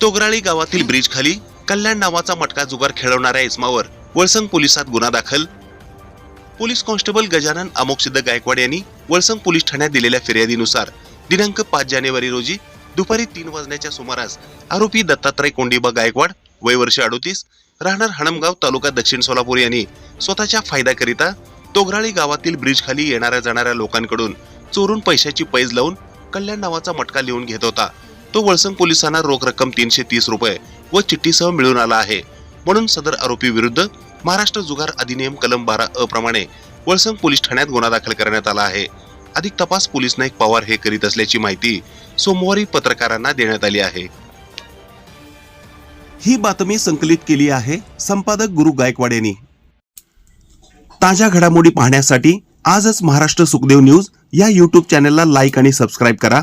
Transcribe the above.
तोगराळी गावातील ब्रिज खाली कल्याण नावाचा मटका जुगार खेळवणाऱ्या इस्मावर वळसंग पोलिसात गुन्हा दाखल. पोलीस कॉन्स्टेबल गजानन अमोकसिद्ध गायकवाड यांनी वळसंग पोलीस ठाण्यात दिलेल्या फिर्यादीनुसार दिनांक पाच जानेवारी रोजी दुपारी तीन वाजण्याच्या सुमारास आरोपी दत्तात्रय कोंडीबा गायकवाड वय वर्ष अडोतीस राहणार हणमगाव तालुका दक्षिण सोलापूर यांनी स्वतःच्या फायद्याकरिता तोगराळी गावातील ब्रिज खाली येणाऱ्या जाणाऱ्या लोकांकडून चोरून पैशाची पैज लावून कल्याण नावाचा मटका लिहून घेत होता. तो वळसंग पोलिसांना रोख रक्कम तीनशे तीस रुपये व चिठ्ठीसह मिळून आला आहे. म्हणून सदर आरोपी विरुद्ध महाराष्ट्र जुगार अधिनियम कलम बारा अ प्रमाणे वळसंग पोलीस ठाण्यात गुन्हा दाखल करण्यात आला आहे. अधिक तपास पोलीस नाईक पवार हे करीत असल्याची माहिती सोमवारी पत्रकारांना देण्यात आली आहे. ही बातमी संकलित केली आहे संपादक गुरु गायकवाड यांनी. ताज्या घडामोडी पाहण्यासाठी आजच महाराष्ट्र सुखदेव न्यूज या यूट्यूब चॅनलला लाईक आणि सबस्क्राईब करा.